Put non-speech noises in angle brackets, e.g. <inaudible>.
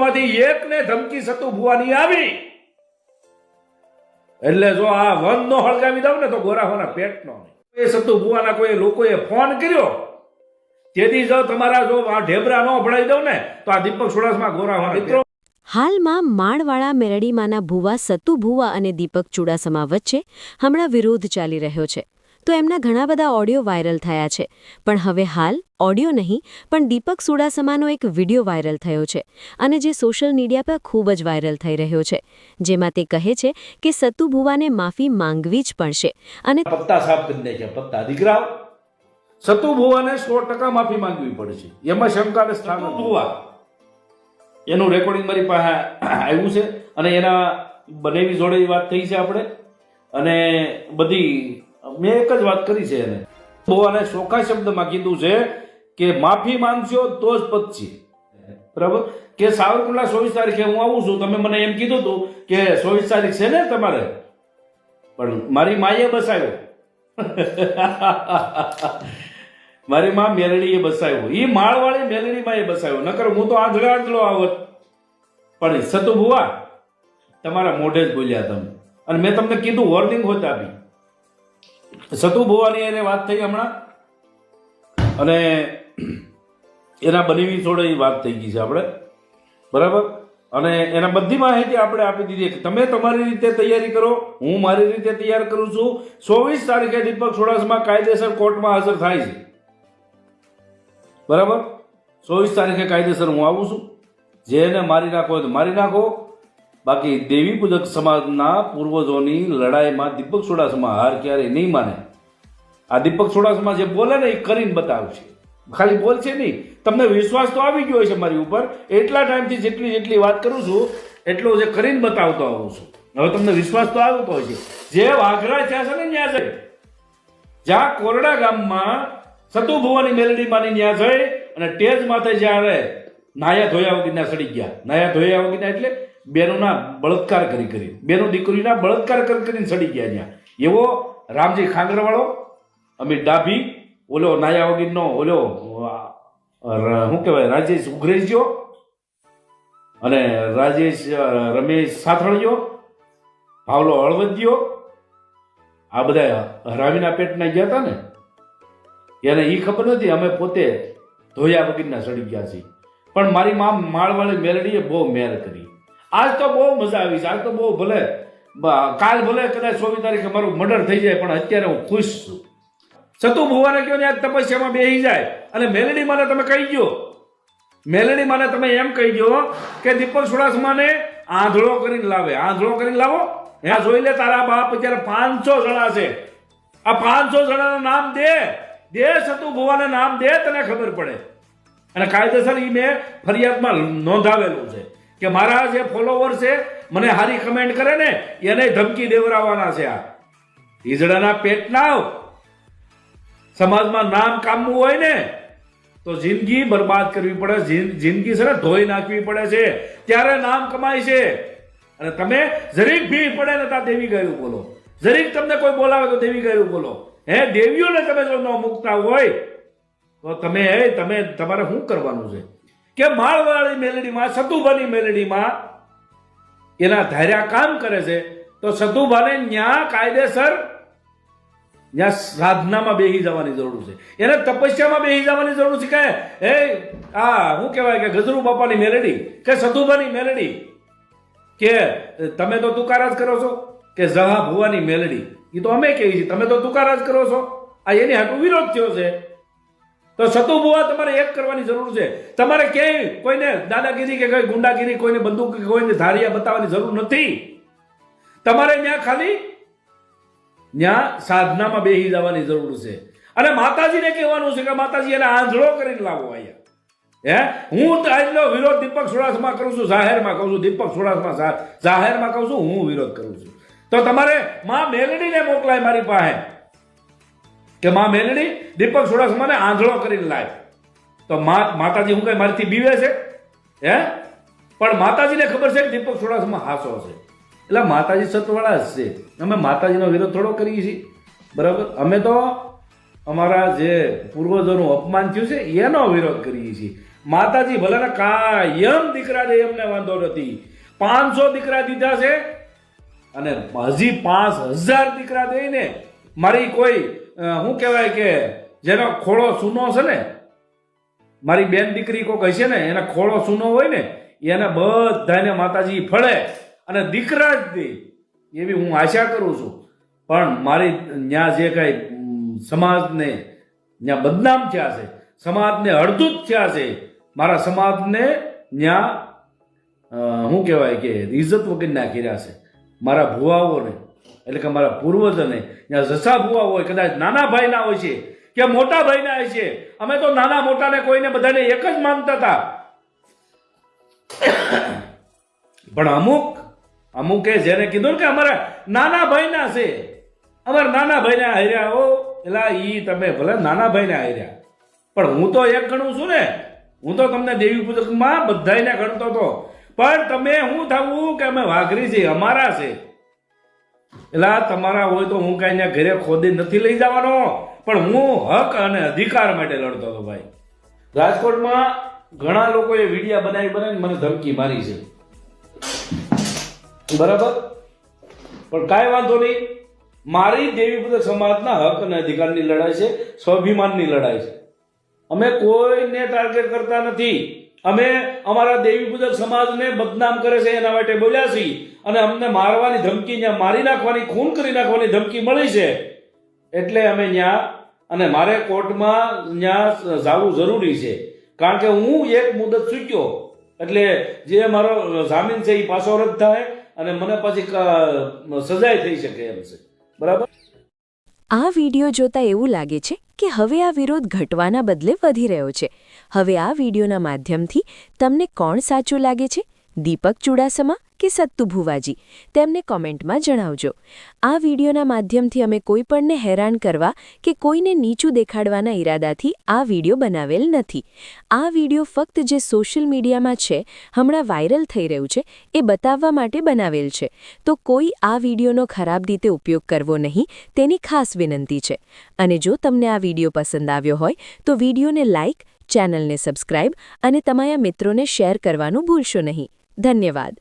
માંથી એકને ધમકી સતુ ભુવાની આવી. એટલે જો આ વન નો હળગાવી દઉં ને તો ગોરાહોના પેટનો એ સતુ ભુવાના કોઈ લોકોએ ફોન કર્યો. તેથી જો તમારા જો આ ઢેબરા નો ભણાવી દઉં ને તો આ દીપક સુડાસમાં ગોરાહોના મિત્રો હાલમાં માણવાળા મેરડીમાંના ભુવા સતુ ભુવા અને દીપક ચુડાસમા વચ્ચે હમણાં વિરોધ ચાલી રહ્યો છે. તો એમના ઘણા બધા ઓડિયો વાયરલ થયા છે. પણ હવે હાલ ઓડિયો નહીં પણ દીપક સુડાસમાનો એક વીડિયો વાયરલ થયો છે અને જે સોશિયલ મીડિયા પર ખૂબ જ વાયરલ થઈ રહ્યો છે. જેમાં તે કહે છે કે સતુ ભુવાને માફી માંગવી જ પડશે અને પત્તા સાફ કરી દે છે પત્તા દીકરા સતુ ભુવાને સો ટકા માફી માંગવી પડશે. એમાં શંકાને સ્થાન ભુવા. એનું રેકોર્ડિંગ મારી પાસે આવ્યું છે અને એના બનેવી જોડે વાત થઈ છે આપણે. અને બધી મેં એક જ વાત કરી છે એને. બહુ આને શોખા શબ્દમાં કીધું છે કે માફી માંગશો તો જ પતશે. બરાબર? કે સાવરકુંડલા ચોવીસ તારીખે હું આવું છું, તમે મને એમ કીધું હતું કે ચોવીસ તારીખ છે ને તમારે? પણ મારી માએ બસાવ્યો. <laughs> મારી માં મેલડીએ બસાવ્યો. એ માળવાળી મેલડી માં એ બસાવ્યો. નકર હું તો આંધળો આંધળો આવત. પણ સતુ ભુવા તમારા મોઢે જ બોલ્યા તમે. અને મેં તમને કીધું વોર્નિંગ હોત આપી. સતુ ભુવાની એને વાત થઈ હમણાં? અને એના બનેવી જોડે એ વાત થઈ ગઈ છે આપણે. બરાબર? અને એના બધી માહિતી આપણે આપી દીધી તમે તમારી રીતે તૈયારી કરો, હું મારી રીતે તૈયાર કરું છું. ચોવીસ તારીખે દીપક સોડાસમાં કાયદેસર કોર્ટમાં હાજર થાય છે. બરાબર? ચોવીસ તારીખે કાયદેસર હું આવું છું. જેને મારી નાખો તો મારી નાખો. બાકી દેવી પૂજક સમાજના પૂર્વજોની લડાઈમાં દીપક ચોડાસમા હાર ક્યારેય નહીં માને. આ દીપક ચોડાસમા જે બોલે ને એ કરીને બતાવશે. ખાલી બોલશે નહીં. તમને વિશ્વાસ તો આવી ગયો છે મારી ઉપર. એટલા ટાઈમથી જેટલી જેટલી વાત કરું છું, એટલો જે કરીને બતાવતો આવું છું. હવે તમને વિશ્વાસ તો આવતો હોય છે જે વાઘરા થયા છે ને ત્યાં જઈ. જ્યાં કોરડા ગામમાં સતુ ભુવાની મેલડી માની ત્યાં જઈ અને ટેજ માથે જ્યારે નાયા ધોયા વગરના સડી ગયા. નાયા ધોયા વગરના એટલે બેનોના બળાત્કાર કરી કરી. બેનો દીકરીના બળાત્કાર કરી કરીને સડી ગયા ત્યાં એવો રામજી ખાંગરવાળો અમિત ડાભી, ઓલો નાયા વગીરનો ઓલો શું કહેવાય, રાજેશ ઉઘરેજીઓ અને રાજેશ રમેશ સાથળિયો ભાવલો હળવદિયો આ બધા હરામીના પેટના ગયા હતા ને. એને એ ખબર નથી અમે પોતે ધોયા વગીરના સડી ગયા છીએ. પણ મારી મા માળવાળી મેલડીએ બહુ મેર કરી. આજ તો બહુ મજા આવી છે, આજ તો બહુ ભલે. કાલ ભલે કદાચ ચોવીસ તારીખે મારું મર્ડર થઈ જાય, પણ અત્યારે હું ખુશ છું. સતુ ભુવાને કહો ને આ તપસ્યામાં બેસી જાય. અને મેલડી માને તમે કહી દો મેલડી માને તમે એમ કહી દો કે દીપક સુડાસમાને આંધળો કરીને લાવે. આંધળો કરીને લાવો. હે જોઈ લે તારા બાપ અત્યારે પાંચસો જણા છે. આ પાંચસો જણાના નામ દે. દે સતુ ભુવાને નામ દે, તને ખબર પડે. અને કાયદેસર ઈ મેં ફરિયાદમાં નોંધાવેલું છે. કે મારા જે ફોલોવર છે, મને હારી કમેન્ટ કરે ને, એને ધમકી દેવરાવાના છે આ. ઈજડાના પેટના સમાજમાં નામ કામવું હોય ને, તો જિંદગી બરબાદ કરવી પડે. જિંદગી છે ધોઈ નાખવી પડે છે. ત્યારે નામ કમાય છે. અને તમે જરીક ભીડ પડે ને, ત્યાં દેવી ગયું બોલો. જરીક તમને કોઈ બોલાવે તો દેવી ગયું બોલો. હે, દેવીઓને તમે જો ન મૂકતા હોય, તો તમે હે તમે, તમારે શું કરવાનું છે? કે માળવાળી મેલડીમાં, સતુભાની મેલડીમાં એના ધાર્યા કામ કરે છે, તો સતુભાને ન્યા કાયદેસર ત્યાં સાધનામાં બેહી જવાની જરૂર છે. એને તપસ્યામાં બેસી જવાની જરૂર છે કે, એ, આ શું કહેવાય કે ગજરુ બાપાની મેલડી કે સતુભાની મેલડી કે, તમે તો તુકારાજ કરો છો? કે જહા ભુવાની મેલડી. એ તો અમે કહીએ છીએ, તમે તો તુકારાજ કરો છો. આ એની હાટું વિરોધ થયો છે. તો સતુ ભુવા તમારે એક કરવાની જરૂર છે. તમારે ક્યાંય કોઈને દાદાગીરી કે કઈ ગુંડાગીરી, કોઈને બંદૂક કે કોઈને ધારિયા બતાવવાની જરૂર નથી. તમારે ત્યાં ખાલી ત્યાં સાધનામાં બેસી જવાની જરૂર છે. અને માતાજીને કહેવાનું છે કે માતાજી, એને આંધળો કરીને લાવો અહીંયા. હે? હું આજનો વિરોધ દીપક સુડાસમાં કરું છું, જાહેરમાં કહું છું, દીપક સુડાસમાં જા- જાહેરમાં કહું છું, હું વિરોધ કરું છું. તો તમારે માં મેલડીને મોકલાય મારી પાસે. કે માં મેલડી, દીપક ચુડાસમાને આંધળો કરીને લાય તો માતાજી હું કઈ મારીથી બીવે છે? હે? પણ માતાજીને ખબર છે કે દીપક ચુડાસમા હાસો છે. એટલે માતાજી સતવાળા જ છે. અમે માતાજીનો વિરોધ થોડો કરીએ છીએ. બરાબર? અમે તો અમારા જે પૂર્વજોનું અપમાન થયું છે, એનો વિરોધ કરીએ છીએ. માતાજી ભલે કાયમ દીકરા દે એમને વાંધો નથી. પાંચસો દીકરા દીધા છે. અને હજી પાંચ હજાર દીકરા દઈને મારી કોઈ શું કહેવાય કે જેનો ખોળો સૂનો છે ને, મારી બેન દીકરી કોક હશે ને, એને ખોળો સૂનો હોય ને, એને બધાને માતાજી ફળે અને દીકરા જ દે એવી હું આશા કરું છું. પણ મારી ત્યાં જે કાંઈ સમાજને ત્યાં બદનામ થયા છે, સમાજને અડધૂત થયા છે, મારા સમાજને ત્યાં શું કહેવાય કે ઇજ્જત વગર નાખી રહ્યા છે. મારા ભુવાઓને એટલે કે અમારા પૂર્વજોને જ્યાં જસા ભુવા હોય, કદાચ નાના ભાઈના હોય છે, કે મોટા ભાઈના હોય છે, અમે તો નાના મોટાને કોઈને બધાને એક જ માનતા હતા. પણ અમુક, અમુકે જેને કીધું કે અમારા નાના ભાઈના છે, અમારા નાના ભાઈને હાર્યા હો, એલા ઈ તમે ભલે નાના ભાઈને હાર્યા. પણ હું તો એક ગણું છું ને, હું તો તમને દેવી પૂજકમાં બધાને ગણતો હતો. પણ તમે હું થવું કે અમે વાઘરી છે અમારા છે. એલા તમારા હોય તો હું કાંઈ ઘરે ખોદી નથી લઈ જવાનો. પણ હું હક અને અધિકાર માટે લડતો હતો ભાઈ. રાજકોટમાં ઘણા લોકોએ વિડીયા બનાવી બનાવીને મને ધમકી મારી છે. બરાબર? પણ કાંઈ વાંધો નહીં. મારી દેવી પૂજક સમાજના હક અને અધિકારની લડાઈ છે, સ્વાભિમાનની લડાઈ છે. અમે કોઈને ટાર્ગેટ કરતા નથી. અમે અમારા દેવી પૂજક સમાજને બદનામ કરે છે એના માટે બોલ્યા છીએ. અને અમને મારવાની ધમકી ત્યાં મારી નાખવાની, ખૂન કરી નાખવાની ધમકી મળી છે. એટલે અમે ત્યાં અને મારે કોર્ટમાં ત્યાં જવું જરૂરી છે. કારણ કે હું એક મુદત ચૂક્યો. એટલે જે મારો જામીન છે એ પાછો રદ થાય અને મને પછી સજાય થઈ શકે એમ છે. બરાબર? આ વીડિયો જોતા એવું લાગે છે કે હવે આ વિરોધ ઘટવાના બદલે વધી રહ્યો છે. હવે આ વિડીયોના માધ્યમથી તમને કોણ સાચું લાગે છે? દીપક ચુડાસમા કે સત્તુ ભુવાજી? તેમને કોમેન્ટમાં જણાવજો. આ વિડિયોના માધ્યમથી અમે કોઈપણને હેરાન કરવા કે કોઈને નીચું દેખાડવાના ઈરાદાથી આ વીડિયો બનાવેલ નથી. આ વીડિયો ફક્ત જે સોશિયલ મીડિયામાં છે, હમણાં વાયરલ થઈ રહ્યું છે, એ બતાવવા માટે બનાવેલ છે. તો કોઈ આ વિડિયોનો ખરાબ રીતે ઉપયોગ કરવો નહીં, તેની ખાસ વિનંતી છે. અને જો તમને આ વીડિયો પસંદ આવ્યો હોય, તો વિડિયોને લાઇક ચેનલને સબસ્ક્રાઇબ અને તમારા મિત્રોને શેર કરવાનું ભૂલશો નહીં. ધન્યવાદ